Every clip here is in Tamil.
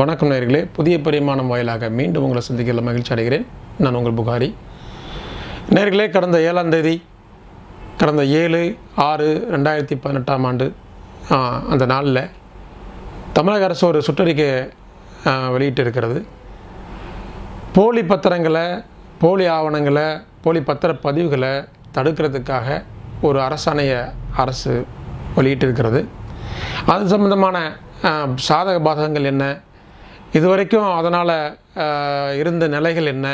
வணக்கம் நேர்களே புதிய பரிமாணம் வாயிலாக மீண்டும் உங்களை சந்திக்கல மகிழ்ச்சி அடைகிறேன். நான் உங்கள் புகாரி. நேர்களே கடந்த ஏழாம் தேதி கடந்த ஏழு ஆறு ரெண்டாயிரத்தி பதினெட்டாம் ஆண்டு அந்த நாளில் தமிழக அரசு ஒரு சுற்றறிக்கை வெளியிட்டு இருக்கிறது போலி பத்திரங்களை போலி ஆவணங்களை போலி பத்திர பதிவுகளை தடுக்கிறதுக்காக ஒரு அரசாணையை அரசு வெளியிட்டிருக்கிறது. அது சம்பந்தமான சாதக பாதகங்கள் என்ன? இதுவரைக்கும் அதனால் இருந்த நிலைகள் என்ன?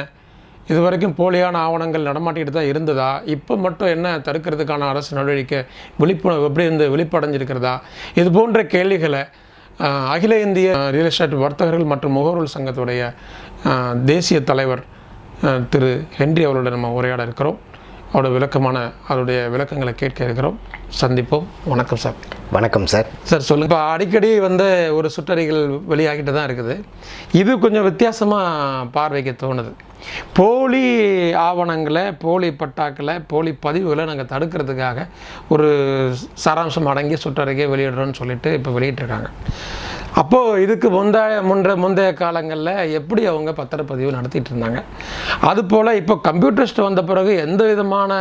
இதுவரைக்கும் போலியான ஆவணங்கள் நடமாட்டிகிட்டு தான் இருந்ததா? இப்போ மட்டும் என்ன தடுக்கிறதுக்கான அரசு நடவடிக்கை விழிப்புணர்வு எப்படி இருந்து விழிப்படைஞ்சிருக்கிறதா இது போன்ற கேள்விகளை அகில இந்திய ரியல் எஸ்டேட் வர்த்தகர்கள் மற்றும் முகவர்கள் சங்கத்துடைய தேசிய தலைவர் திரு ஹென்றி அவரோட நம்ம உரையாட இருக்கிறோம். அவரோட விளக்கமான அவருடைய விளக்கங்களை கேட்க இருக்கிறோம். சந்திப்போம். வணக்கம் சார். வணக்கம் சார். சார் சொல்லுங்க. இப்போ அடிக்கடி வந்து ஒரு சுற்றறிகள் வெளியாகிட்டு தான் இருக்குது. இது கொஞ்சம் வித்தியாசமாக பார்வைக்கு தோணுது. போலி ஆவணங்களை போலி பட்டாக்களை போலி பதிவுகளை நாங்கள் தடுக்கிறதுக்காக ஒரு சாராம்சம் அடங்கி சுற்றறிக்கை வெளியிடுறோன்னு சொல்லிட்டு இப்போ வெளியிட்டிருக்காங்க. அப்போது இதுக்கு முந்தைய முன்ற முந்தைய காலங்களில் எப்படி அவங்க பத்திரப்பதிவு நடத்திட்டு இருந்தாங்க? அதுபோல் இப்போ கம்ப்யூட்டரிஸ்ட் வந்த பிறகு எந்த விதமான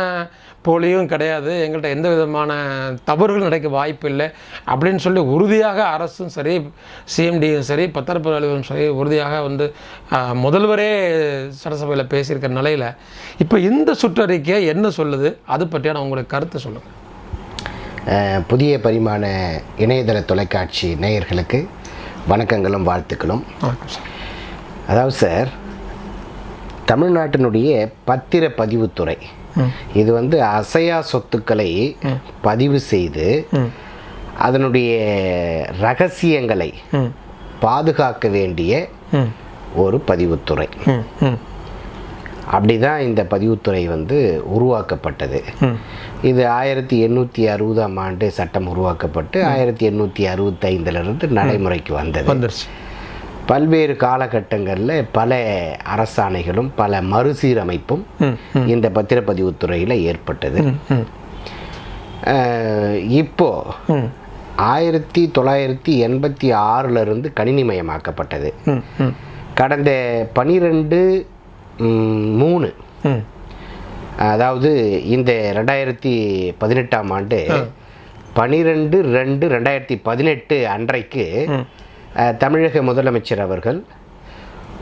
போலியும் கிடையாது. எங்கள்கிட்ட எந்த விதமான தவறுகள் நடக்க வாய்ப்பு இல்லை. அப்படின்னு சொல்லி உறுதியாக அரசும் சரி சிஎம்டியும் சரி பத்திரப்பதிவு அலுவலகம் சரி உறுதியாக வந்து முதல்வரே சட்டசபையில் பேசியிருக்கிற நிலையில் இப்போ இந்த சுற்றறிக்கை என்ன சொல்லுது? அது பற்றியான உங்களுடைய கருத்தை சொல்லுங்கள் புதிய பரிமாண இணையதள தொலைக்காட்சி நேயர்களுக்கு வணக்கங்களும் வாழ்த்துக்களும். அதாவது சார் தமிழ்நாட்டினுடைய பத்திர பதிவுத்துறை இது வந்து அசையா சொத்துக்களை பதிவு செய்து அதனுடைய ரகசியங்களை பாதுகாக்க வேண்டிய ஒரு பதிவுத்துறை. அப்படிதான் இந்த பதிவுத்துறை வந்து உருவாக்கப்பட்டது. இது ஆயிரத்தி எண்ணூற்றி அறுபதாம் ஆண்டு சட்டம் உருவாக்கப்பட்டு ஆயிரத்தி எண்ணூற்றி அறுபத்தைந்திலிருந்து நடைமுறைக்கு வந்தது. வந்துருச்சு. பல்வேறு காலகட்டங்களில் பல அரசாணைகளும் பல மறுசீரமைப்பும் இந்த பத்திரப்பதிவுத்துறையில் ஏற்பட்டது. இப்போ ஆயிரத்தி தொள்ளாயிரத்தி எண்பத்தி ஆறிலிருந்து கணினிமயமாக்கப்பட்டது கடந்த பனிரெண்டு மூணு. அதாவது இந்த ரெண்டாயிரத்தி பதினெட்டாம் ஆண்டு பனிரெண்டு ரெண்டு ரெண்டாயிரத்தி பதினெட்டு அன்றைக்கு தமிழக முதலமைச்சர் அவர்கள்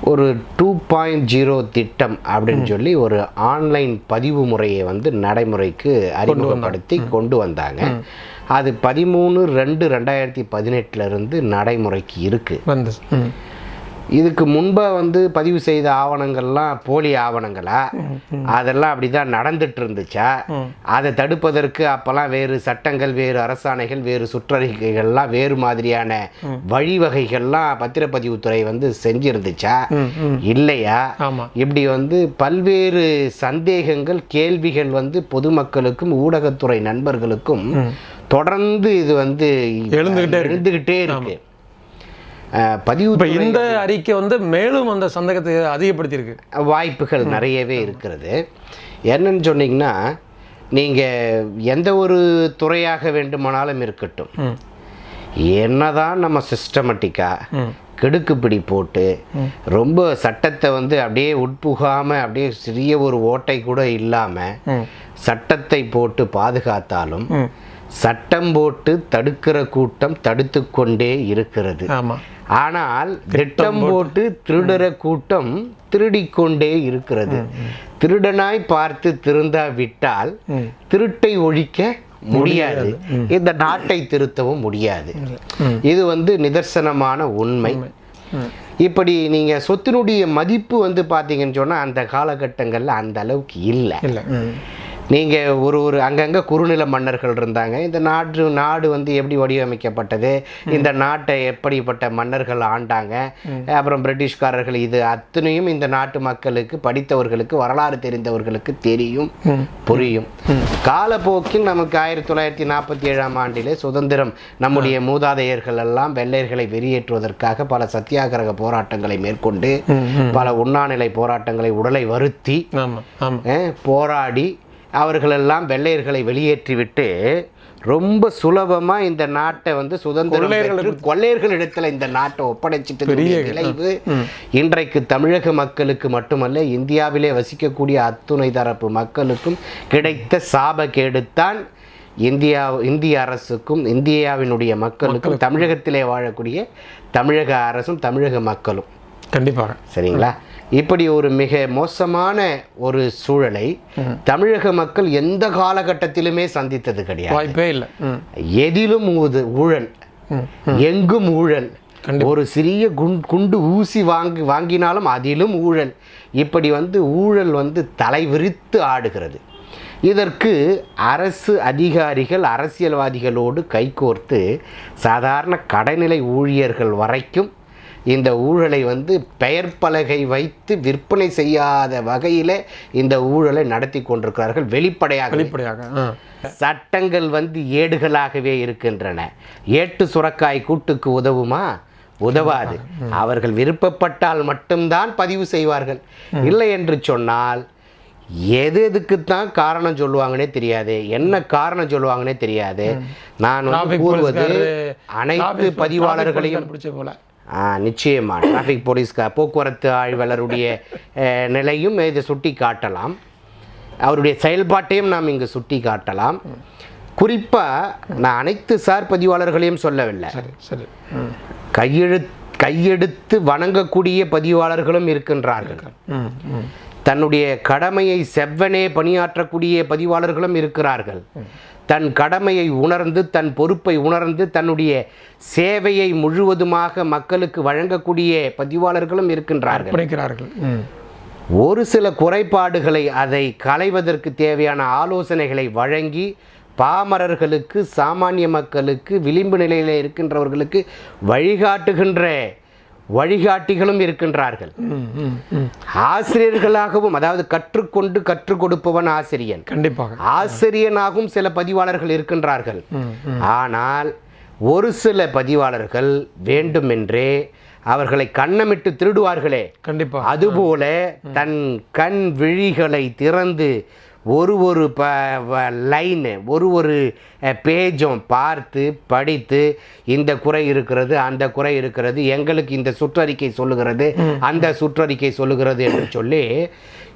ஒரு டூ பாயிண்ட் ஜீரோ திட்டம் அப்படின்னு சொல்லி ஒரு ஆன்லைன் பதிவு முறையை வந்து நடைமுறைக்கு அறிமுகப்படுத்தி கொண்டு வந்தாங்க. அது பதிமூணு ரெண்டு ரெண்டாயிரத்தி பதினெட்டுல இருந்து நடைமுறைக்கு இருக்கு. வந்து ம். இதுக்கு முன்பா வந்து பதிவு செய்த ஆவணங்கள்லாம் போலி ஆவணங்களா? அதெல்லாம் அப்படிதான் நடந்துட்டு இருந்துச்சா அதை தடுப்பதற்கு அப்பெல்லாம் வேறு சட்டங்கள் வேறு அரசாணைகள் வேறு சுற்றறிக்கைகள்லாம் வேறு மாதிரியான வழிவகைகள்லாம் பத்திரப்பதிவுத்துறை வந்து செஞ்சிருந்துச்சா? இல்லையா? இப்படி வந்து பல்வேறு சந்தேகங்கள் கேள்விகள் வந்து பொதுமக்களுக்கும் ஊடகத்துறை நண்பர்களுக்கும் தொடர்ந்து இது வந்து எழுந்துகிட்டே இருக்கு. பதிவு இந்த அறிக்கை வந்து மேலும் அந்த சந்தேகத்தை அதிகப்படுத்தியிருக்கு. வாய்ப்புகள் நிறையவே இருக்கிறது. என்னன்னு சொன்னீங்கன்னா நீங்கள் எந்த ஒரு துறையாக வேண்டுமானாலும் இருக்கட்டும். என்னதான் நம்ம சிஸ்டமேட்டிக்காக கிடுக்குப்பிடி போட்டு ரொம்ப சட்டத்தை வந்து அப்படியே உட்புகாமல் அப்படியே சிறிய ஒரு ஓட்டை கூட இல்லாமல் சட்டத்தை போட்டு பாதுகாத்தாலும் சட்டம் போட்டு தடுக்கிற கூட்டம் தடுத்து கொண்டே இருக்கிறது. ஆனால் திட்டம் போட்டு திருடுற கூட்டம் திருடிக்கொண்டே இருக்கிறது. திருடனாய் பார்த்து திருந்தா விட்டால். திருட்டை ஒழிக்க முடியாது. இந்த நாட்டை திருத்தவும் முடியாது. இது வந்து நிதர்சனமான உண்மை. இப்படி நீங்க சொத்தினுடைய மதிப்பு வந்து பார்த்தீங்கன்னு சொன்னா அந்த காலகட்டங்கள்ல அந்த அளவுக்கு இல்லை. இல்லை ம் நீங்க ஒரு ஒரு அங்கங்க குறுநில மன்னர்கள் இருந்தாங்க. இந்த நாட்டு நாடு வந்து எப்படி வடிவமைக்கப்பட்டது? இந்த நாட்டை எப்படிப்பட்ட மன்னர்கள் ஆண்டாங்க? அப்புறம் பிரிட்டிஷ்காரர்கள் இது அத்தனையும் இந்த நாட்டு மக்களுக்கு படித்தவர்களுக்கு வரலாறு தெரிந்தவர்களுக்கு தெரியும் புரியும். காலப்போக்கில் நமக்கு ஆயிரத்தி தொள்ளாயிரத்தி நாற்பத்தி ஏழாம் ஆண்டிலே சுதந்திரம் நம்முடைய மூதாதையர்கள் எல்லாம் வெள்ளையர்களை வெளியேற்றுவதற்காக பல சத்தியாகிரக போராட்டங்களை மேற்கொண்டு பல உண்ணாநிலை போராட்டங்களை உடலை வருத்தி போராடி அவர்களெல்லாம் வெள்ளையர்களை வெளியேற்றிவிட்டு ரொம்ப சுலபமா இந்த நாட்டை வந்து சுதந்திரம் கொள்ளையர்களிடத்துல இந்த நாட்டை ஒப்படைச்சிட்டு விளைவு இன்றைக்கு தமிழக மக்களுக்கு மட்டுமல்ல இந்தியாவிலே வசிக்கக்கூடிய அத்துணை தரப்பு மக்களுக்கும் கிடைத்த சாப கேடுத்தான் இந்தியா இந்திய அரசுக்கும் இந்தியாவினுடைய மக்களுக்கும். தமிழகத்திலே வாழக்கூடிய தமிழக அரசும் தமிழக மக்களும். கண்டிப்பாக. சரிங்களா? இப்படி ஒரு மிக மோசமான ஒரு சூழலை தமிழக மக்கள் எந்த காலகட்டத்திலுமே சந்தித்தது கிடையாது. வாய்ப்பே இல்லை. எதிலும் ஊழல் எங்கும் ஊழல். ஒரு சிறிய குண் குண்டு ஊசி வாங்கி வாங்கினாலும் அதிலும் ஊழல். இப்படி வந்து ஊழல் வந்து தலைவிரித்து ஆடுகிறது. இதற்கு அரசு அதிகாரிகள் அரசியல்வாதிகளோடு கைகோர்த்து சாதாரண கடைநிலை ஊழியர்கள் வரைக்கும் இந்த ஊழலை வந்து பெயர் பலகை வைத்து விற்பனை செய்யாத வகையில் இந்த ஊழலை நடத்தி கொண்டிருக்கிறார்கள். வெளிப்படையாக வெளிப்படையாக சட்டங்கள் வந்து ஏடுகளாகவே இருக்கின்றன. ஏட்டு சுரக்காய் கூட்டுக்கு உதவுமா? உதவாது. அவர்கள் விருப்பப்பட்டால் மட்டும்தான் பதிவு செய்வார்கள். இல்லை என்று சொன்னால் எது எதுக்குத்தான் காரணம் சொல்லுவாங்கன்னே தெரியாது. என்ன காரணம் சொல்லுவாங்கன்னே தெரியாது. நான் கூறுவது அனைத்து பதிவாளர்களையும் பிடிச்ச போல. ஆ, நிச்சயமா. டிராஃபிக் போலீஸ்கா போக்குவரத்து ஆய்வாளருடைய நிலையும் இதை சுட்டி காட்டலாம். அவருடைய செயல்பாட்டையும் நாம் இங்கு சுட்டி காட்டலாம். குறிப்பாக நான் அனைத்து சார் பதிவாளர்களையும் சொல்லவில்லை. கையெழு கையெடுத்து வணங்கக்கூடிய பதிவாளர்களும் இருக்கின்றார்கள். தன்னுடைய கடமையை செவ்வனே பணியாற்றக்கூடிய பதிவாளர்களும் இருக்கிறார்கள். தன் கடமையை உணர்ந்து தன் பொறுப்பை உணர்ந்து தன்னுடைய சேவையை முழுவதுமாக மக்களுக்கு வழங்கக்கூடிய பதிவாளர்களும் இருக்கின்றார்கள். ஒரு சில குறைபாடுகளை அதை களைவதற்கு தேவையான ஆலோசனைகளை வழங்கி பாமரர்களுக்கு சாமானிய மக்களுக்கு விளிம்பு நிலையில் இருக்கின்றவர்களுக்கு வழிகாட்டுகின்ற வழிகாட்டிகளும் இருக்கின்றார்கள். ஆசிரியர்களாகவும் அதாவது கற்றுக்கொண்டு கற்றுக் கொடுப்பவன் ஆசிரியன். கண்டிப்பாக. ஆசிரியனாகவும் சில பதிவாளர்கள் இருக்கின்றார்கள். ஆனால் ஒரு சில பதிவாளர்கள் வேண்டுமென்றே அவர்களை கண்ணமிட்டு திருடுவார்களே. கண்டிப்பாக அதுபோல தன் கண் விழிகளை திறந்து ஒரு ஒரு ப லைனு ஒரு ஒரு பேஜும் பார்த்து படித்து இந்த குறை இருக்கிறது அந்த குறை இருக்கிறது எங்களுக்கு இந்த சுற்றறிக்கை சொல்லுகிறது அந்த சுற்றறிக்கை சொல்லுகிறது என்று சொல்லி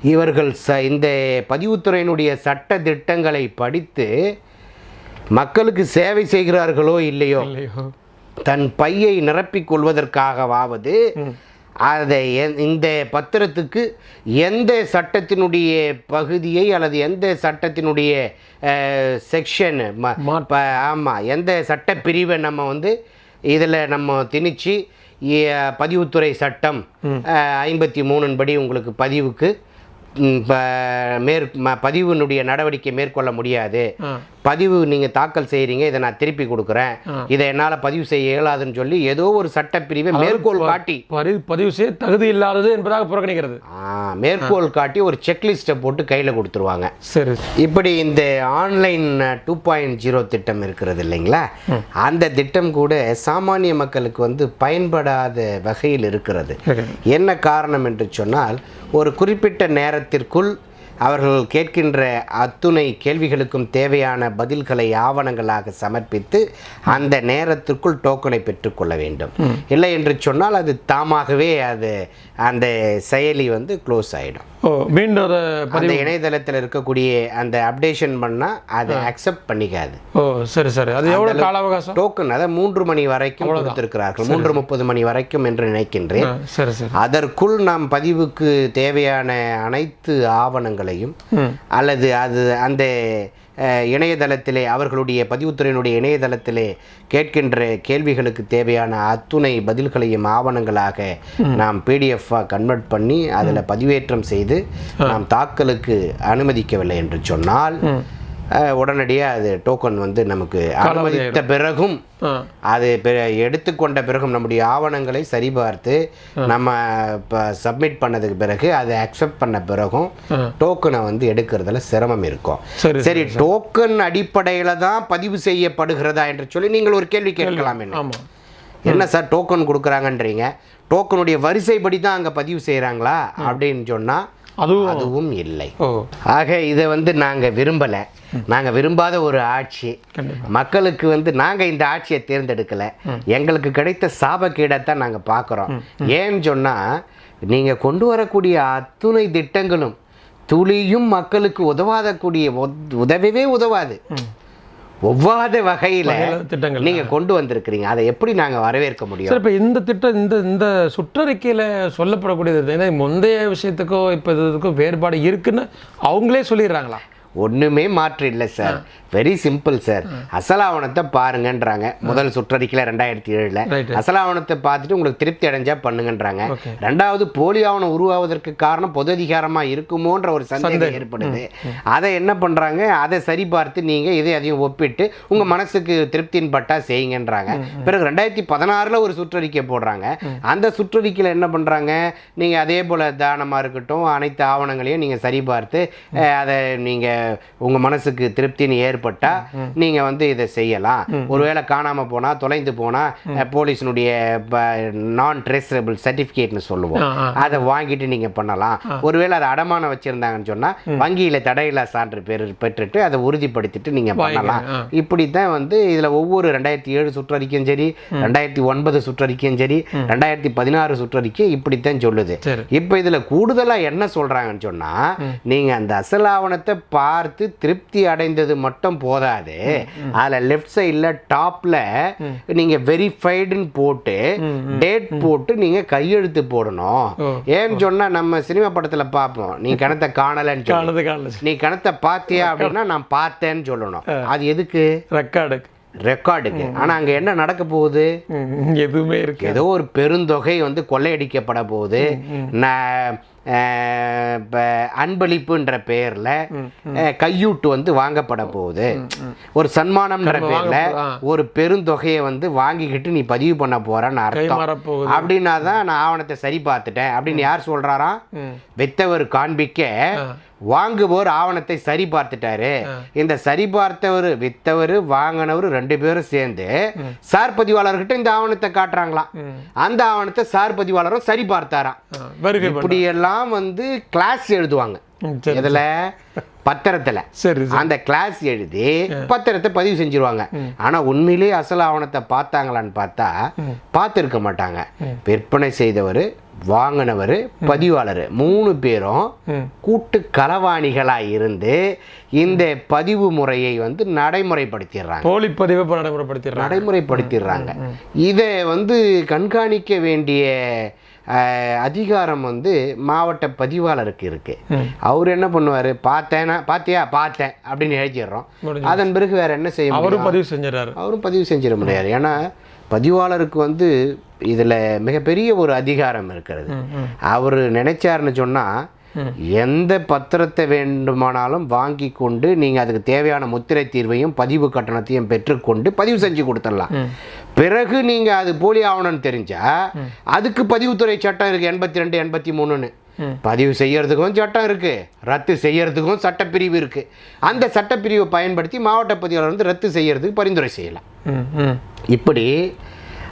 இவர்கள் ச இந்த பதிவுத்துறையினுடைய சட்ட திட்டங்களை படித்து மக்களுக்கு சேவை செய்கிறார்களோ இல்லையோ தன் பையை நிரப்பிக் கொள்வதற்காகவாவது அதை இந்த பத்திரத்துக்கு எந்த சட்டத்தினுடைய பகுதியை அல்லது எந்த சட்டத்தினுடைய செக்ஷன். ஆமாம் எந்த சட்ட பிரிவை நம்ம வந்து இதில் நம்ம திணிச்சு பதிவுத்துறை சட்டம் ஐம்பத்தி மூணின் படி உங்களுக்கு பதிவுக்கு மேற் பதிவினுடைய நடவடிக்கை மேற்கொள்ள முடியாது. பதிவு நீங்கள் தாக்கல் செய்கிறீங்க இதை நான் திருப்பி கொடுக்குறேன். இதை என்னால் பதிவு செய்ய இயலாதுன்னு சொல்லி ஏதோ ஒரு சட்டப்பிரிவை மேற்கோள் காட்டி. பதிவு செய்ய தகுதி இல்லாதது என்பதாக புறக்கணிக்கிறது. மேற்கோள் காட்டி ஒரு செக்லிஸ்ட்டை போட்டு கையில் கொடுத்துருவாங்க. சரி. இப்படி இந்த ஆன்லைன் டூ பாயிண்ட் ஜீரோ திட்டம் இருக்கிறது இல்லைங்களா? அந்த திட்டம் கூட சாமானிய மக்களுக்கு வந்து பயன்படாத வகையில் இருக்கிறது. என்ன காரணம் என்று சொன்னால் ஒரு குறிப்பிட்ட நேரத்திற்குள் அவர்கள் கேட்கின்ற அத்துணை கேள்விகளுக்கும் தேவையான பதில்களை ஆவணங்களாக சமர்ப்பித்து அந்த நேரத்திற்குள் டோக்கனை பெற்றுக்கொள்ள வேண்டும். இல்லை என்று சொன்னால் அது தாமாகவே அது அந்த செயலி வந்து க்ளோஸ் ஆகிடும் மீண்டும் ஒரு அந்த இணையதளத்தில் இருக்கக்கூடிய அந்த அப்டேஷன் பண்ணால் அதை அக்செப்ட் பண்ணிக்காது. ஓ சரி சரி. அது எவ்வளோ கால அவகாசம் டோக்கன் அதை மூன்று மணி வரைக்கும் கொடுத்திருக்கிறார்கள். மூன்று முப்பது மணி வரைக்கும் என்று நினைக்கின்றேன். சரி சரி. அதற்குள் நாம் பதிவுக்கு தேவையான அனைத்து ஆவணங்களையும் ம். அல்லது அது அந்த இணையதளத்திலே அவர்களுடைய பதிவுத்துறையினுடைய இணையதளத்திலே கேட்கின்ற கேள்விகளுக்கு தேவையான அத்துணை பதில்களையும் ஆவணங்களாக நாம் பிடிஎஃபாக கன்வெர்ட் பண்ணி அதில் பதிவேற்றம் செய்து நாம் தாக்கலுக்கு அனுமதிக்கவில்லை என்று சொன்னால் உடனடியாக அது டோக்கன் வந்து நமக்கு அனுமதித்த பிறகும் அது எடுத்துக்கொண்ட பிறகும் நம்முடைய ஆவணங்களை சரிபார்த்து நம்ம இப்போ சப்மிட் பண்ணதுக்கு பிறகு அதை அக்செப்ட் பண்ண பிறகும் டோக்கனை வந்து எடுக்கிறதுல சிரமம் இருக்கும். சரி டோக்கன் அடிப்படையில் தான் பதிவு செய்யப்படுகிறதா என்று சொல்லி நீங்கள் ஒரு கேள்வி கேட்கலாம் என்ன? என்ன சார் டோக்கன் கொடுக்குறாங்கன்றீங்க? டோக்கனுடைய வரிசைப்படி தான் அங்கே பதிவு செய்கிறாங்களா அப்படின்னு சொன்னால் அதுவும் அதுவும் இல்லை. ஆக இதை வந்து நாங்கள் விரும்பலை. நாங்கள் விரும்பாத ஒரு ஆட்சி. மக்களுக்கு வந்து நாங்கள் இந்த ஆட்சியை தேர்ந்தெடுக்கல. எங்களுக்கு கிடைத்த சாபக்கேடைத்தான் நாங்கள் பார்க்குறோம். ஏன்னு சொன்னால் நீங்கள் கொண்டு வரக்கூடிய அத்துணை திட்டங்களும் துளியும் மக்களுக்கு உதவாதக்கூடிய உத- உதவவே உதவாது. ஒவ்வாத வகையில் திட்டங்கள். நீங்கள் கொண்டு வந்திருக்கிறீங்க. அதை எப்படி நாங்கள் வரவேற்க முடியும்? சார் இப்போ இந்த திட்டம் இந்த இந்த சுற்றறிக்கையில் சொல்லப்படக்கூடியது முந்தைய விஷயத்துக்கோ இப்போ இதுக்கும் வேறுபாடு இருக்குன்னு அவங்களே சொல்லிடுறாங்களா? ஒண்ணுமே மாற்று இல்லை சார். Very simple sir. அசலாவணத்தை பாருங்கன்றாங்க. முதல் சுற்றறிக்கையில் ரெண்டாயிரத்தி ஏழில். அசலாவணத்தை பார்த்துட்டு உங்களுக்கு திருப்தி அடைஞ்சா பண்ணுங்கன்றாங்க. ரெண்டாவது போலி ஆவணம் உருவாவதற்கு காரணம் பொது அதிகாரமா இருக்குமோன்ற ஒரு சந்தேகம் ஏற்படுது. அதை என்ன பண்றாங்க? அதை சரி பார்த்து நீங்க இதை அதையும் ஒப்பிட்டு உங்க மனசுக்கு திருப்தியின் பட்டா செய்யுங்கன்றாங்க. பிறகு ரெண்டாயிரத்தி பதினாறுல ஒரு சுற்றறிக்கை போடுறாங்க. அந்த சுற்றறிக்கையில் என்ன பண்றாங்க? நீங்க அதே போல தானமா இருக்கட்டும் அனைத்து ஆவணங்களையும் நீங்க சரி பார்த்து அஹ், அதை நீங்க உங்க மனசுக்கு திருப்தின்னு ஏற்பட்டா நீங்க வந்து இதை செய்யலாம். ஒருவேளை காணாம போனா தொலைந்து போனா அஹ், போலீஸினுடைய நான் ட்ரேசபிள் சர்டிஃபிகேட்னு சொல்லுவோம். அதை வாங்கிட்டு நீங்க பண்ணலாம். ஒருவேளை அதை அடமானம் வச்சிருந்தாங்கன்னு சொன்னா வங்கியில தடையில்லா சான்று பெரு பெற்றுட்டு அதை உறுதிப்படுத்திட்டு நீங்க பண்ணலாம். இப்படி தான் வந்து இதுல ஒவ்வொரு ரெண்டாயிரத்தி ஏழு சுற்றறிக்கையும் சரி ரெண்டாயிரத்தி ஒன்பது சுற்றறிக்கையும் சரி ரெண்டாயிரத்தி பதினாறு சுற்றறிக்கை இப்படித்தான் சொல்லுது. இப்போ இதுல கூடுதலா என்ன சொல்றாங்கன்னு சொன்னா நீங்க அந்த அசல் ஆவணத்தை பார்த்து திருப்தி அடைந்தது மட்டும் போதாது. அதுல லெஃப்ட் சைடுல டாப்ல நீங்க வெரிஃபைடுன்னு போட்டு டேட் போட்டு நீங்க கையெழுத்து போடணும். ஏன்னு சொன்னா நம்ம சினிமா படத்துல பார்ப்போம். நீ கணத்தை காணலன்னு சொல்லி. நீ கணத்தை பார்த்தியா அப்படின்னா நான் பார்த்தேன்னு சொல்லணும். அது எதுக்கு? ரெக்கார்டு ரெக்கார்டுக்கு. ஆனா அங்க என்ன நடக்க போகுது? எதுவுமே இருக்கு ஏதோ ஒரு பெருந்தொகை வந்து கொள்ளையடிக்கப்பட போகுது. ந- அஹ், இப்ப அன்பளிப்புன்ற பெயர்ல கையூட்டு வந்து வாங்கப்பட போகுது. ஒரு சன்மானம்ன்ற பேர்ல. ஒரு பெருந்தொகையை வந்து வாங்கிக்கிட்டு நீ பதிவு பண்ண போறன்னு அர்த்தம். அப்படின்னா தான் நான் ஆவணத்தை சரி பார்த்துட்டேன். அப்படின்னு யார் சொல்றாராம்? ம். வித்தவர் காண்பிக்க வாங்குபவர் ஆவணத்தை சரி பார்த்துட்டாரு இந்த சரி பார்த்தவர் வித்தவர் வாங்கினவர் ரெண்டு பேரும் சேர்ந்து சார் பதிவாளர்கிட்ட இந்த ஆவணத்தை காட்டுறாங்களாம். அந்த ஆவணத்தை சார் பதிவாளரும் சரி பார்த்தாராம் இப்படியெல்லாம் வந்து கிளாஸ் எழுதுவாங்க. இதுல பத்திரத்துல. சரி. அந்த கிளாஸ் எழுதி பத்திரத்தை பதிவு செஞ்சிருவாங்க. ஆனா உண்மையிலேயே அசல் ஆவணத்தை பார்த்தாங்களான்னு பார்த்தா பார்த்துருக்க மாட்டாங்க. விற்பனை செய்தவர் வாங்கினவர் பதிவாளர் மூணு பேரும். கூட்டு களவாணிகளா இருந்து இந்த பதிவு முறையை வந்து நடைமுறைப்படுத்திடுறாங்க. போலி பதிவை நடைமுறைப்படுத்திடுறாங்க. நடைமுறைப்படுத்திடுறாங்க. இதை வந்து கண்காணிக்க வேண்டிய அதிகாரம் வந்து மாவட்ட பதிவாளருக்கு இருக்கு. ம். அவர் என்ன பண்ணுவார்? பார்த்தேன்னா பார்த்தியா பார்த்தேன். அப்படின்னு எழுதிடுறோம். அதன் பிறகு வேற என்ன செய்ய அவரும் பதிவு செஞ்சிடறாரு. அவரும் பதிவு செஞ்சிட முடியாது. ஏன்னா பதிவாளருக்கு வந்து இதில் மிகப்பெரிய ஒரு அதிகாரம் இருக்கிறது. அவர் நினைச்சாருன்னு சொன்னால். எந்த பத்திரத்தை வேண்டுமானாலும் வாங்கி கொண்டு நீங்கள் அதுக்கு தேவையான முத்திரை தீர்வையும் பதிவு கட்டணத்தையும் பெற்றுக்கொண்டு பதிவு செஞ்சு கொடுத்துடலாம். பிறகு நீங்கள் அது போலி ஆவணம்னு தெரிஞ்சா அதுக்கு பதிவுத்துறை சட்டம் இருக்குது எண்பத்தி ரெண்டு எண்பத்தி மூணுன்னு. பதிவு செய்யறதுக்கும் சட்டம் இருக்கு ரத்து செய்யறதுக்கும் சட்டப்பிரிவு இருக்கு அந்த சட்டப்பிரிவை பயன்படுத்தி மாவட்ட பதிவாளர் வந்து ரத்து செய்யறதுக்கு பரிந்துரை செய்யலாம். இப்படி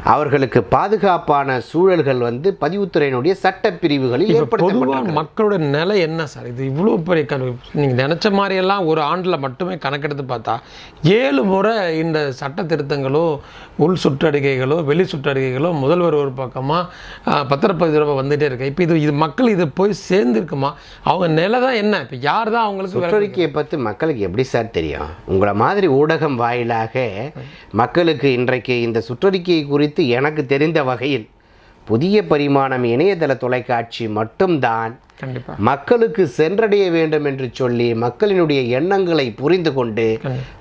அவர்களுக்கு பாதுகாப்பான சூழல்கள் வந்து பதிவுத்துறையினுடைய சட்டப்பிரிவுகளில் பொதுவா ஏற்படுத்தப்பட்டிருக்கு. மக்களோட நிலை என்ன சார்? இது இவ்வளோ பெரிய கணக்கு நீங்க நினைச்ச மாதிரியெல்லாம் ஒரு ஆண்டுல மட்டுமே கணக்கெடுத்து பார்த்தா ஏழு முறை இந்த சட்ட திருத்தங்களோ உள் சுற்றறிக்கைகளோ வெளி சுற்றறிக்கைகளோ முதல்வர் ஒரு பக்கமா ஆஹ், பத்திரப்பதிவு வந்துட்டே இருக்கு. இப்போ இது இது மக்கள் இது போய் சேர்ந்துருக்குமா? அவங்க நிலை தான் என்ன? இப்போ யார் தான் அவங்களுக்கு சுற்றறிக்கையை பற்றி மக்களுக்கு எப்படி சார் தெரியும்? உங்களை மாதிரி ஊடகம் வாயிலாக மக்களுக்கு இன்றைக்கு இந்த சுற்றறிக்கையை குறித்து எனக்கு தெரிந்த வகையில் புதிய பரிமாணம் இணையதள தொலைக்காட்சி மட்டும்தான் மக்களுக்கு சென்றடைய வேண்டும் என்று சொல்லி மக்களினுடைய எண்ணங்களை புரிந்து கொண்டு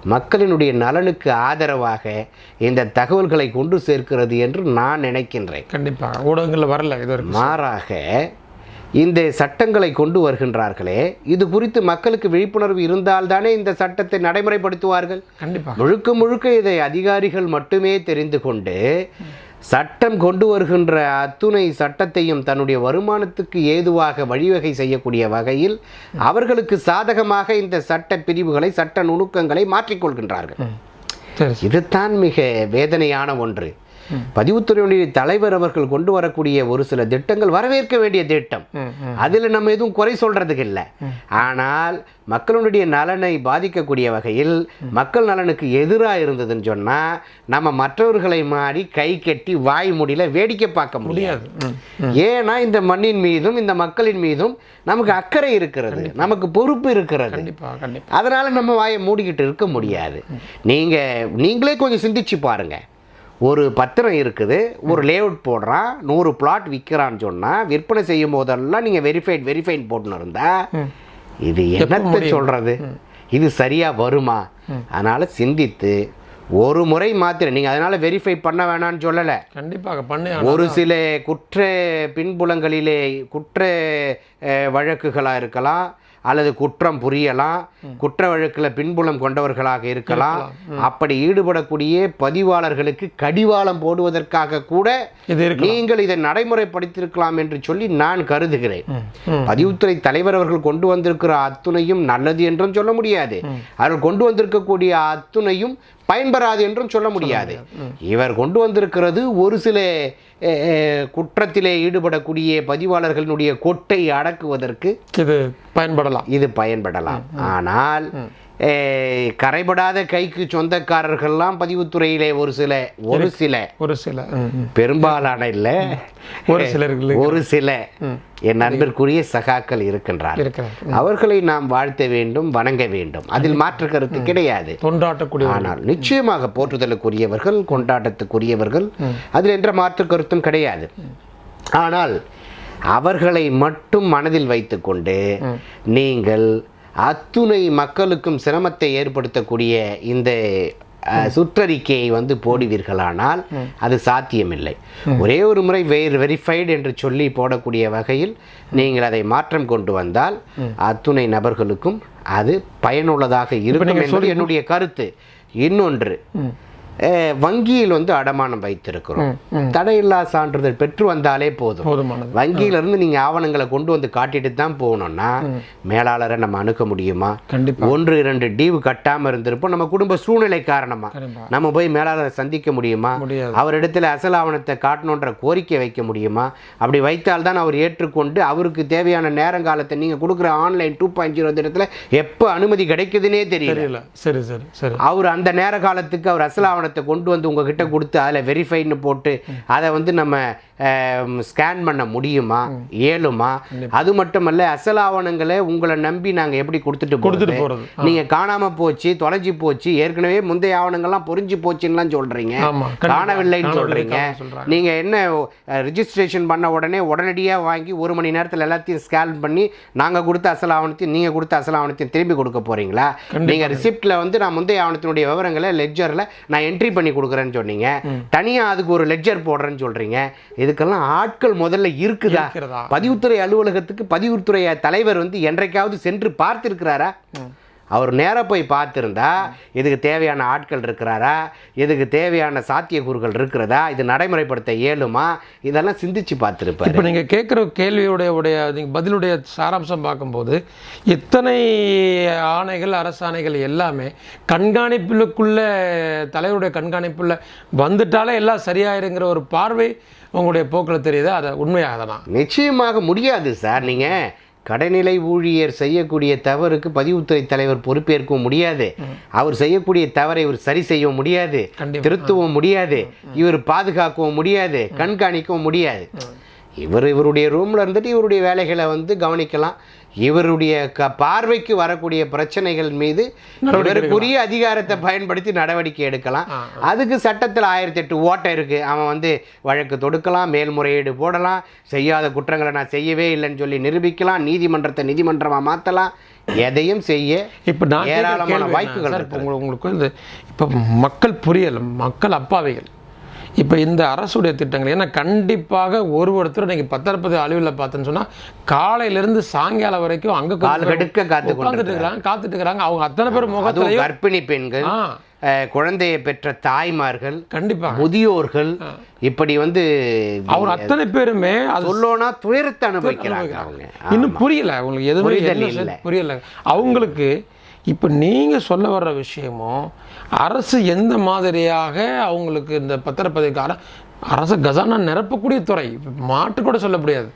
மக்களினுடைய நலனுக்கு ஆதரவாக இந்த தகவல்களை கொண்டு சேர்க்கிறது என்று நான் நினைக்கின்றேன். கண்டிப்பா. ஊடகங்கள்ல வரல இது மாறாக இந்த சட்டங்களை கொண்டு வருகின்றார்களே இது குறித்து மக்களுக்கு விழிப்புணர்வு இருந்தால்தானே இந்த சட்டத்தை நடைமுறைப்படுத்துவார்கள்? கண்டிப்பா. முழுக்க முழுக்க இதை அதிகாரிகள் மட்டுமே தெரிந்து கொண்டு சட்டம் கொண்டு வருகின்ற அத்துணை சட்டத்தையும் தன்னுடைய வருமானத்துக்கு ஏதுவாக வழிவகை செய்யக்கூடிய வகையில் அவர்களுக்கு சாதகமாக இந்த சட்ட பிரிவுகளை சட்ட நுணுக்கங்களை மாற்றிக்கொள்கின்றார்கள். இதுதான் மிக வேதனையான ஒன்று. பதிவுத்துறையுடைய தலைவர் அவர்கள் கொண்டு வரக்கூடிய ஒரு சில திட்டங்கள் வரவேற்க வேண்டிய திட்டம். அதில் நம்ம எதுவும் குறை சொல்றதுக்கு இல்லை. ஆனால் மக்களுடைய நலனை பாதிக்கக்கூடிய வகையில் மக்கள் நலனுக்கு எதிராக இருந்ததுன்னு சொன்னால் நம்ம மற்றவர்களை மாறி கை கட்டி வாய் முடியல வேடிக்கை பார்க்க முடியாது. ஏன்னா இந்த மண்ணின் மீதும் இந்த மக்களின் மீதும் நமக்கு அக்கறை இருக்கிறது. நமக்கு பொறுப்பு இருக்கிறது. அதனால நம்ம வாயை மூடிக்கிட்டு இருக்க முடியாது. நீங்க நீங்களே கொஞ்சம் சிந்திச்சு பாருங்க. ஒரு பத்திரம் இருக்குது ஒரு லேஅவுட் போடுறான் நூறு பிளாட் விற்கிறான்னு சொன்னா விற்பனை செய்யும் போதெல்லாம் நீங்க வெரிஃபைட் வெரிஃபைட் போட்டுன்னு இருந்தா இது என்னத்தை சொல்றது? இது சரியா வருமா? அதனால சிந்தித்து ஒரு முறை மாத்திரம் நீங்க அதனால வெரிஃபை பண்ண வேணாம்னு சொல்லலை. கண்டிப்பாக பண்ணி ஒரு சில குற்ற பின்புலங்களிலே குற்ற அஹ், வழக்குகளா இருக்கலாம் அல்லது குற்றம் புரியலாம் குற்ற வழக்கில் பின்புலம் கொண்டவர்களாக இருக்கலாம். அப்படி ஈடுபடக்கூடிய பதிவாளர்களுக்கு கடிவாளம் போடுவதற்காக கூட நீங்கள் இதை நடைமுறைப்படுத்தியிருக்கலாம் என்று சொல்லி நான் கருதுகிறேன். பதிவுத்துறை தலைவர் அவர்கள் கொண்டு வந்திருக்கிற அத்துணையும் நல்லது என்றும் சொல்ல முடியாது. அவர்கள் கொண்டு வந்திருக்கக்கூடிய அத்துணையும் பயன்பெறாது என்றும் சொல்ல முடியாது. இவர் கொண்டு வந்திருக்கிறது ஒரு சில குற்றத்திலே ஈடுபடக்கூடிய பதிவாளர்களுடைய கொட்டை அடக்குவதற்கு இது பயன்படலாம். இது பயன்படலாம். ஆனால் கரைபடாத கைக்கு சொந்தக்காரர்கள்லாம் பதிவுத்துறையிலே ஒரு சில ஒரு சில. ஒரு சில. பெரும்பாலான இல்லை. ஒரு சிலர்களுக்கு ஒரு சில. என் நண்பிற்குரிய சகாக்கள் இருக்கின்றார் அவர்களை நாம் வாழ்த்த வேண்டும் வணங்க வேண்டும். அதில் மாற்று கருத்து கிடையாது. தொண்டாட்டக்கூடிய ஆனால் நிச்சயமாக போற்றுதலுக்குரியவர்கள் கொண்டாட்டத்துக்குரியவர்கள் அதில் என்ற மாற்று கருத்தும் கிடையாது. ஆனால் அவர்களை மட்டும் மனதில் வைத்துக்கொண்டு நீங்கள் அத்துணை மக்களுக்கும் சிரமத்தை ஏற்படுத்தக்கூடிய இந்த சுற்றறிக்கையை வந்து போடுவீர்களானால் அது சாத்தியமில்லை. ஒரே ஒரு முறை வேறு வெரிஃபைடு என்று சொல்லி போடக்கூடிய வகையில் நீங்கள் அதை மாற்றம் கொண்டு வந்தால் அத்துணை நபர்களுக்கும் அது பயனுள்ளதாக இருக்கும் என்பது என்னுடைய கருத்து. இன்னொன்று வங்கியில் வந்து அடமானம் வைத்திருக்கிறோம். தடையில்லா சான்றிதழ் பெற்று வந்தாலே போதும். போதுமானது. வங்கியிலிருந்து நீங்க ஆவணங்களை கொண்டு வந்து காட்டிட்டு தான் போகணும்னா மேலாளரை நம்ம அணுக முடியுமா? ஒன்று இரண்டு டீவு கட்டாம இருந்திருப்போம். நம்ம குடும்ப சூழ்நிலை காரணமா. கண்டிப்பா. நம்ம போய் மேலாளரை சந்திக்க முடியுமா? அவரிடத்துல அசல் ஆவணத்தை காட்டணுன்ற கோரிக்கை வைக்க முடியுமா? அப்படி வைத்தால் தான் அவர் ஏற்றுக்கொண்டு அவருக்கு தேவையான நேரங்காலத்தை நீங்க கொடுக்குற ஆன்லைன் டூ பாயிண்ட் ஜீரோ திட்டத்தில் எப்போ அனுமதி கிடைக்குதுன்னே தெரியல. சரி சரி சரி. அவர் அந்த நேர காலத்துக்கு அவர் அசல் ஆவணத்தை கொண்டு வந்து உங்ககிட்ட கொடுத்து அதில் வெரிஃபைன்னு போட்டு அதை வந்து நம்ம ஸ்கேன் பண்ண முடியுமா? இயலுமா? அது மட்டுமல்ல அசல் ஆவணங்களை உங்களை நம்பி நாங்கள் எப்படி கொடுத்துட்டு கொடுத்துட்டு போகிறது போறது நீங்க காணாம போச்சு தொலைஞ்சு போச்சு ஏற்கனவே முந்தைய ஆவணங்கள்லாம் பொறிஞ்சு போச்சுன்னுலாம் கண்டிப்பா. காணவில்லைன்னு காணவில்லை, சொல்றீங்க. காணவில்லை சொல்றாங்க. நீங்க என்ன ரிஜிஸ்ட்ரேஷன் பண்ண உடனே உடனடியாக வாங்கி ஒரு மணி நேரத்தில் எல்லாத்தையும் ஸ்கேன் பண்ணி நாங்க கொடுத்த அசல் ஆவணத்தையும் நீங்க கொடுத்த அசல் ஆவணத்தையும் திரும்பி கொடுக்க போறீங்களா? நீங்க ரிசிப்ட்ல வந்து நான் முந்தைய ஆவணத்தினுடைய விவரங்களை லெட்ஜர்ல நான் என்ட்ரி பண்ணி கொடுக்குறேன்னு சொன்னீங்க. தனியா அதுக்கு ஒரு லெட்ஜர் போடுறேன்னு சொல்றீங்க. இதுக்கெல்லாம் ஆட்கள் முதல்ல இருக்குதா? பதிவுத்துறை அலுவலகத்துக்கு பதிவுத்துறை தலைவர் வந்து என்றைக்காவது சென்று பார்த்திருக்கிறாரா? அவர் நேரா போய் பார்த்திருந்தா இதுக்கு தேவையான ஆட்கள் இருக்கிறாரா? இதுக்கு தேவையான சாத்தியக்கூறுகள் இருக்கிறதா? இது நடைமுறைப்படுத்த இயலுமா? இதெல்லாம் சிந்திச்சு பார்த்திருப்பாரு. இப்போ நீங்கள் கேட்குற கேள்வியுடைய உடைய நீங்கள் பதிலுடைய சாராம்சம் பார்க்கும்போது இத்தனை ஆணைகள் அரசாணைகள் எல்லாமே கண்காணிப்புக்குள்ள தலைவருடைய கண்காணிப்புள்ள வந்துட்டாலே எல்லாம் சரியாயிருங்கிற ஒரு பார்வை உங்களுடைய போக்கில் தெரியுது? அதை உண்மையாகதான்? நிச்சயமாக முடியாது சார். நீங்க கடைநிலை ஊழியர் செய்யக்கூடிய தவறுக்கு பதிவுத்துறை தலைவர் பொறுப்பேற்கவும் முடியாது. அவர் செய்யக்கூடிய தவறை இவர் சரி செய்யவும் முடியாது. திருத்தவும் முடியாது. இவர் பாதுகாக்கவும் முடியாது. கண்காணிக்கவும் முடியாது. இவர் இவருடைய ரூம்ல இருந்துட்டு இவருடைய வேலைகளை வந்து கவனிக்கலாம். இவருடைய க பார்வைக்கு வரக்கூடிய பிரச்சனைகள் மீது இவருக்குரிய அதிகாரத்தை பயன்படுத்தி நடவடிக்கை எடுக்கலாம். அதுக்கு சட்டத்தில் ஆயிரத்தி எட்டு ஓட்டை இருக்கு. அவன் வந்து வழக்கு தொடுக்கலாம் மேல்முறையீடு போடலாம் செய்யாத குற்றங்களை நான் செய்யவே இல்லைன்னு சொல்லி நிரூபிக்கலாம் நீதிமன்றத்தை நீதிமன்றமாக மாற்றலாம் எதையும் செய்ய இப்போ நான் ஏராளமான வாய்ப்புகள் உங்களுக்கு உங்களுக்கு வந்து இப்போ மக்கள் புரியல மக்கள் அப்பாவிகள். இப்போ இந்த அரசுடைய திட்டங்கள் ஏன்னா கண்டிப்பாக ஒரு ஒருத்தர் நீங்கள் பத்தரப்பது அலுவலில் பார்த்தேன்னு சொன்னால் காலையிலேருந்து சாயங்காலம் வரைக்கும் அங்கே கால் கெடுக்க காத்து உட்காந்துட்டு இருக்கிறாங்க காத்துட்டு இருக்கிறாங்க அவங்க அத்தனை பேர் முகத்திலையும் கர்ப்பிணி பெண்கள் குழந்தையை பெற்ற தாய்மார்கள் கண்டிப்பா. முதியோர்கள் இப்படி வந்து அவர் அத்தனை பேருமே அது சொல்லோனா துயரத்தை அனுபவிக்கிறாங்க அவங்க. இன்னும் புரியல அவங்களுக்கு எதுவுமே புரியல. அவங்களுக்கு இப்போ நீங்கள் சொல்ல வர்ற விஷயமும் அரசு எந்த மாதிரியாக அவங்களுக்கு இந்த பத்திரப்பதிவுக்கு அர அரசு கஜானா நிரப்பக்கூடிய துறை. மாட்டு கூட சொல்ல முடியாது.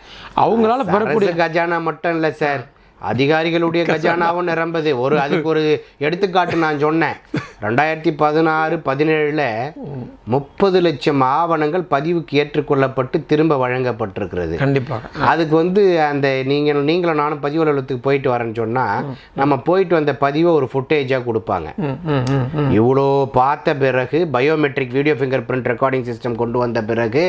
அவங்களால பெறக்கூடிய கஜானா மட்டும் இல்லை சார். அதிகாரிகளுடைய கஜானாவும் நிரம்புது. ஒரு அதுக்கு ஒரு எடுத்துக்காட்டு நான் சொன்னேன். ரெண்டாயிரத்தி பதினாறு பதினேழில் முப்பது லட்சம் ஆவணங்கள் பதிவுக்கு ஏற்றுக்கொள்ளப்பட்டு திரும்ப வழங்கப்பட்டிருக்கிறது. கண்டிப்பாக அதுக்கு வந்து அந்த நீங்கள் நீங்களும் நானும் பதிவு அலுவலகத்துக்கு போயிட்டு வரேன்னு சொன்னால் நம்ம போயிட்டு வந்த பதிவை ஒரு ஃபுட்டேஜாக கொடுப்பாங்க. இவ்வளோ பார்த்த பிறகு biometric video fingerprint recording system கொண்டு வந்த பிறகு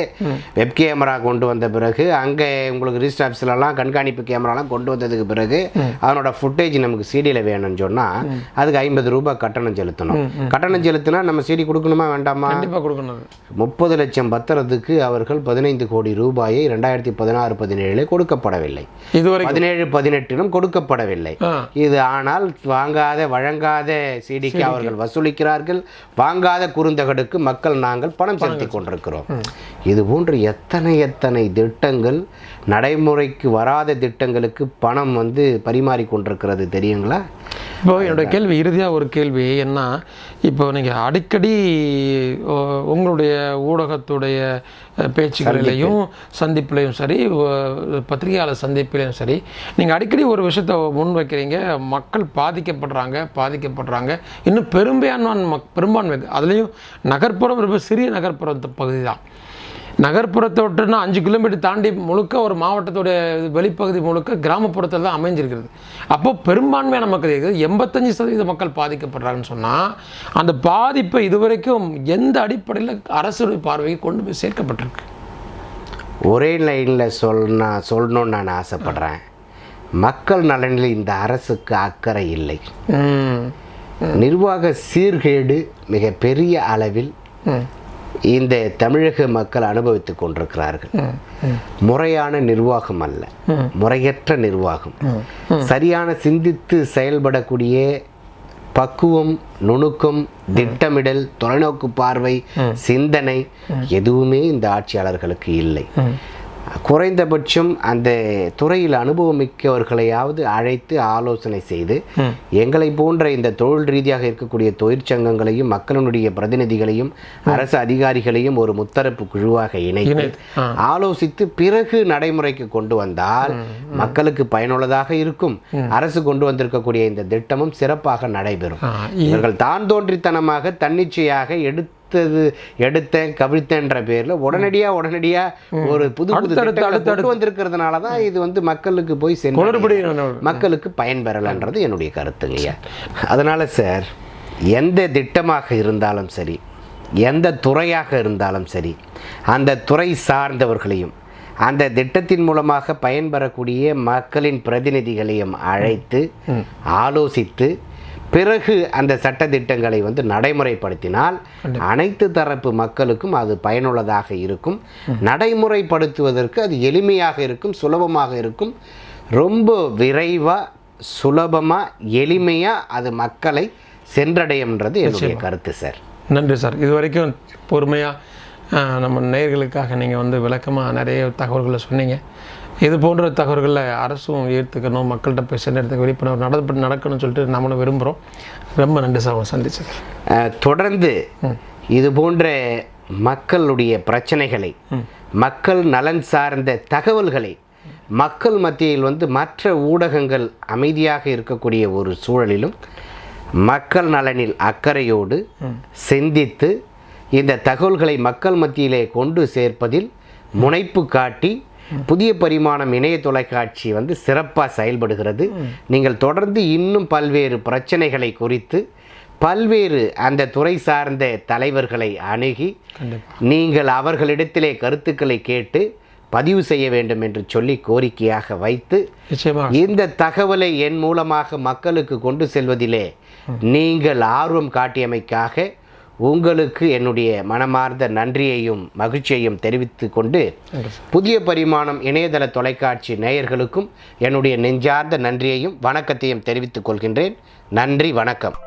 வெப் கேமரா கொண்டு வந்த பிறகு அங்கே உங்களுக்கு ரிஜிஸ்டர் ஆஃபீஸ்லலாம் கண்காணிப்பு கேமராலாம் கொண்டு வந்ததுக்கு பிறகு அதனோட ஃபுட்டேஜ் நமக்கு சிடியில் வேணும்னு சொன்னால் அதுக்கு ஐம்பது ரூபாய் கட்டணம் செலுத்தணும். கட்டணம் செலுத்தினா நம்ம சிடி கொடுக்கணுமா வேண்டாமா? கண்டிப்பாக கொடுக்கணும். முப்பது லட்சம் பத்திரத்துக்கு அவர்கள் பதினைந்து கோடி ரூபாயை ரெண்டாயிரத்தி பதினாறு பதினேழில் கொடுக்கப்படவில்லை. இதுவரைக்கும். பதினேழு பதினெட்டிலும் கொடுக்கப்படவில்லை. இது ஆனால் வாங்காத வழங்காத சிடிக்கு அவர்கள் வசூலிக்கிறார்கள். வாங்காத குறுந்தகடுக்கு மக்கள் நாங்கள் பணம் செலுத்தி கொண்டிருக்கிறோம். இது போன்று எத்தனை எத்தனை திட்டங்கள் நடைமுறைக்கு வராத திட்டங்களுக்கு பணம் வந்து பரிமாறி கொண்டிருக்கிறது தெரியுங்களா? இப்போ என்னோட கேள்வி இறுதியாக ஒரு கேள்வி என்ன இப்போ நீங்கள் அடிக்கடி உங்களுடைய ஊடகத்துடைய பேச்சுகளிலையும் சந்திப்புலையும் சரி பத்திரிகையாளர் சந்திப்பிலையும் சரி நீங்கள் அடிக்கடி ஒரு விஷயத்தை முன் வைக்கிறீங்க மக்கள் பாதிக்கப்படுறாங்க பாதிக்கப்படுறாங்க இன்னும் பெரும்பான்மை பெரும்பான்மை அதுலேயும் நகர்ப்புறம் ரொம்ப சிறிய நகர்ப்புற பகுதி தான். நகர்ப்புறத்தை விட்டுனா அஞ்சு கிலோமீட்டர் தாண்டி முழுக்க ஒரு மாவட்டத்துடைய வெளிப்பகுதி முழுக்க கிராமப்புறத்தில் தான் அமைஞ்சிருக்கிறது. அப்போ பெரும்பான்மையான மக்கள் இருக்குது எண்பத்தஞ்சு சதவீத மக்கள் பாதிக்கப்படுறாங்கன்னு சொன்னால் அந்த பாதிப்பை இதுவரைக்கும் எந்த அடிப்படையில் அரசுடைய பார்வைக்கு கொண்டு போய் சேர்க்கப்பட்டிருக்கு? ஒரே லைனில் சொன்னா சொல்லணும்னு நான் ஆசைப்படுறேன். மக்கள் நலனில் இந்த அரசுக்கு அக்கறை இல்லை. நிர்வாக சீர்கேடு மிக பெரிய அளவில் இந்த தமிழக மக்கள் அனுபவித்துக் கொண்டிருக்கிறார்கள். முறையான நிர்வாகம் அல்ல. முறையற்ற நிர்வாகம். சரியான சிந்தித்து செயல்படக்கூடிய பக்குவம் நுணுக்கம் திட்டமிடல் தொலைநோக்கு பார்வை சிந்தனை எதுவுமே இந்த ஆட்சியாளர்களுக்கு இல்லை. குறைந்தபட்சம் அந்த துறையில் அனுபவம் மிக்கவர்களையாவது அழைத்து ஆலோசனை செய்து. எங்களை போன்ற இந்த தொழில் ரீதியாக இருக்கக்கூடிய தொழிற்சங்கங்களையும் மக்களினுடைய பிரதிநிதிகளையும் அரசு அதிகாரிகளையும் ஒரு முத்தரப்பு குழுவாக இணைத்து. ஆலோசித்து பிறகு நடைமுறைக்கு கொண்டு வந்தால் மக்களுக்கு பயனுள்ளதாக இருக்கும். அரசு கொண்டு வந்திருக்கக்கூடிய இந்த திட்டமும் சிறப்பாக நடைபெறும். இவர்கள் தான் தோன்றித்தனமாக தன்னிச்சையாக எடுத்தது எடுத்தேன் கவிழ்த்தேன்ற பேர்ல உடனடியா உடனடியா ஒரு புது புது. கொண்டு வந்திருக்கிறதுனால தான் இது வந்து மக்களுக்கு போய் சென்று மக்களுக்கு பயன்பெறலைன்றது என்னுடைய கருத்துங்கய்யா அதனால சார் எந்த திட்டமாக இருந்தாலும் சரி எந்த துறையாக இருந்தாலும் சரி அந்த துறை சார்ந்தவர்களையும் அந்த திட்டத்தின் மூலமாக பயன்பெறக்கூடிய மக்களின் பிரதிநிதிகளையும் அழைத்து ஆலோசித்து பிறகு அந்த சட்ட திட்டங்களை வந்து நடைமுறைப்படுத்தினால் அனைத்து தரப்பு மக்களுக்கும் அது பயனுள்ளதாக இருக்கும். நடைமுறைப்படுத்துவதற்கு அது எளிமையாக இருக்கும் சுலபமாக இருக்கும். ரொம்ப விரைவாக சுலபமாக எளிமையாக அது மக்களை சென்றடையும்ன்றது என்னுடைய கருத்து சார். நன்றி சார். இது வரைக்கும் பொறுமையாக நம்ம நேயர்களுக்காக நீங்கள் வந்து விளக்கமாக நிறைய தகவல்களை சொன்னீங்க. இது போன்ற தகவல்களை அரசும் ஏற்றுக்கணும் மக்கள்கிட்ட போய் சென்றதுக்கு விழிப்புணர்வு நடந்து நடக்கணும்னு சொல்லிட்டு நம்மளும் விரும்புகிறோம் ரொம்ப நன்றி சார் சந்திச்சது தொடர்ந்து இது போன்ற மக்களுடைய பிரச்சனைகளை மக்கள் நலன் சார்ந்த தகவல்களை மக்கள் மத்தியில் வந்து மற்ற ஊடகங்கள் அமைதியாக இருக்கக்கூடிய ஒரு சூழலிலும் மக்கள் நலனில் அக்கறையோடு சிந்தித்து இந்த தகவல்களை மக்கள் மத்தியிலே கொண்டு சேர்ப்பதில் முனைப்பு காட்டி புதிய பரிமாணம் இணைய தொலைக்காட்சி வந்து சிறப்பாக செயல்படுகிறது. நீங்கள் தொடர்ந்து இன்னும் பல்வேறு பிரச்சனைகளை குறித்து பல்வேறு அந்த துறை சார்ந்த தலைவர்களை அணுகி நீங்கள் அவர்களிடத்திலே கருத்துக்களை கேட்டு பதிவு செய்ய வேண்டும் என்று சொல்லி கோரிக்கையாக வைத்து இந்த தகவலை என் மூலமாக மக்களுக்கு கொண்டு செல்வதிலே நீங்கள் ஆர்வம் காட்டியமைக்காக உங்களுக்கு என்னுடைய மனமார்ந்த நன்றியையும் மகிழ்ச்சியையும் தெரிவித்து கொண்டு புதிய பரிமாணம் இணையதள தொலைக்காட்சி நேயர்களுக்கும் என்னுடைய நெஞ்சார்ந்த நன்றியையும் வணக்கத்தையும் தெரிவித்துக் கொள்கின்றேன். நன்றி வணக்கம்.